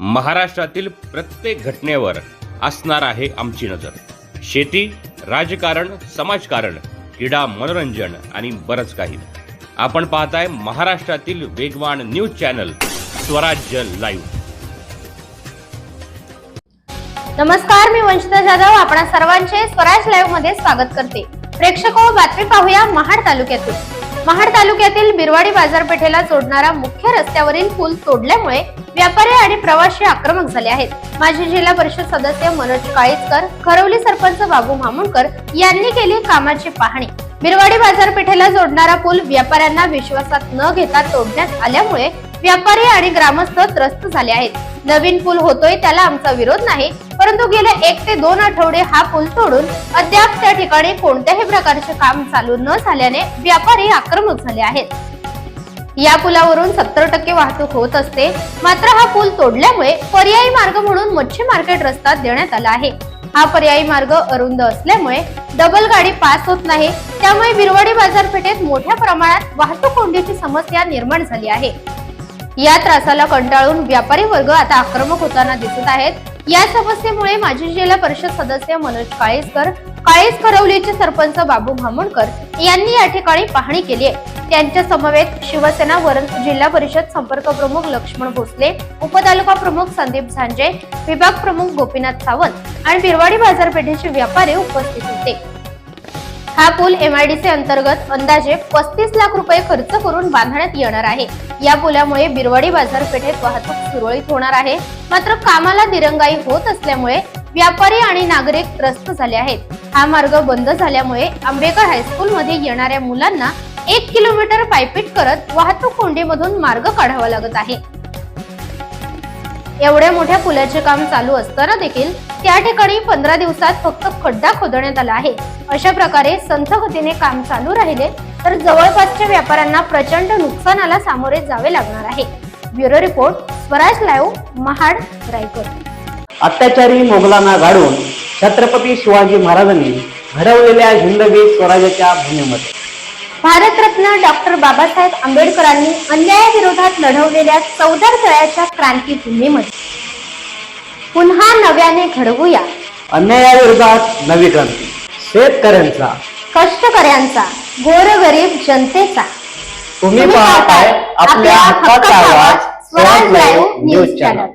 महाराष्ट्रातील प्रत्येक घटनेवर असणार आहे आमची नजर. शेती राजकारण समाजकारण क्रीडा मनोरंजन आणि बरंच काही. आपण पाहताय महाराष्ट्रातील वेगवान न्यूज चॅनल स्वराज्य लाईव्ह. नमस्कार मी वंशिता जाधव. आपण सर्वांचे स्वराज लाईव्हमध्ये स्वागत करते. प्रेक्षक हो, बातमी पाहूया महाड तालुक्यातून. महाड तालुक्यातील बिरवाडी बाजारपेठेला जोडणारा मुख्य रस्त्यावरील पूल तोडल्यामुळे व्यापारी आणि प्रवासी आक्रमक झाले आहेत. माजी जिल्हा परिषद सदस्य मनोज काळीजकर खरवली सरपंच बाबू मामुणकर यांनी केली कामाची पाहणी. बिरवाडी बाजारपेठेला जोडणारा पूल व्यापाऱ्यांना विश्वासात न घेता तोडण्यात आल्यामुळे व्यापारी आणि ग्रामस्थ त्रस्त झाले आहेत. नवीन पूल होतोय त्याला आमचा विरोध नाही परंतु गेले एक ते दोन आठवडे हा पूल तोडून अद्याप त्या ठिकाणी कोणत्याही प्रकारचे काम चालू न झाल्याने व्यापारी आक्रमक झाले आहेत. या पुलावरून सत्तर टक्के वाहतूक होत असते मात्र हा पूल तोडल्यामुळे पर्यायी मार्ग म्हणून मच्छी मार्केट रस्ता देण्यात आला आहे. हा पर्यायी मार्ग अरुंद असल्यामुळे डबल गाडी पास होत नाही त्यामुळे बिरवाडी बाजारपेठेत मोठ्या प्रमाणात वाहतूक कोंडीची समस्या निर्माण झाली आहे. या त्रासाला कंटाळून व्यापारी वर्ग आता आक्रमक होताना दिसत आहेत. या समस्येमुळे माजी जिल्हा परिषद सदस्य मनोज काळेसकर काळेस खरवलीचे सरपंच बाबू भामणकर यांनी या ठिकाणी पाहणी केली आहे. त्यांच्या समवेत शिवसेना वरण जिल्हा परिषद संपर्क प्रमुख लक्ष्मण भोसले उपतालुका प्रमुख संदीप झांजे विभाग प्रमुख गोपीनाथ सावंत आणि बिरवाडी बाजारपेठेचे व्यापारी उपस्थित होते. हा पूल एमआयडीसी अंतर्गत अंदाजे पस्तीस लाख रुपये खर्च करून बांधण्यात येणार आहे. या पुलामुळे बिरवाडी बाजारपेठेत वाहतूक सुरळीत होणार आहे. मात्र कामाला दिरंगाई होत असल्यामुळे व्यापारी आणि नागरिक त्रस्त झाले आहेत. हा मार्ग बंद झाल्यामुळे आंबेकर हायस्कूल मध्ये येणाऱ्या मुलांना एक किलोमीटर पायपीट करत वाहतूक कोंडीमधून मार्ग काढावा लागत आहे. एवढ्या मोठ्या पुलाचे काम चालू असताना देखील त्या ठिकाणी पंधरा दिवसात फक्त खड्डा खोदण्यात आला आहे. अशा प्रकारे संथ गतीने काम चालू राहिले तर जवळपासच्या व्यापाऱ्यांना प्रचंड नुकसानाला सामोरे जावे लागणार आहे. Bureau report Swaraj live Mahad Raigad. अत्याचारी मोगलांना गाडून छत्रपती शिवाजी महाराजांनी घडवलेल्या हिंदवी स्वराज्याच्या भूमीमध्ये. भारतरत्न डॉक्टर बाबासाहेब आंबेडकरांनी अन्यायाविरोधात लढवलेल्या चौदार तळ्याच्या क्रांतीभूमीमध्ये. पुन्हा नव्याने घडवूया. अन्यायाविरोधात नवी क्रांती. शेतकऱ्यांचा. कष्टकऱ्यांचा गोरगरीब जनतेचा. तुम्ही पाहताय आपल्या हक्काचा आवाज स्वराज लाईव्ह न्यूज चॅनल.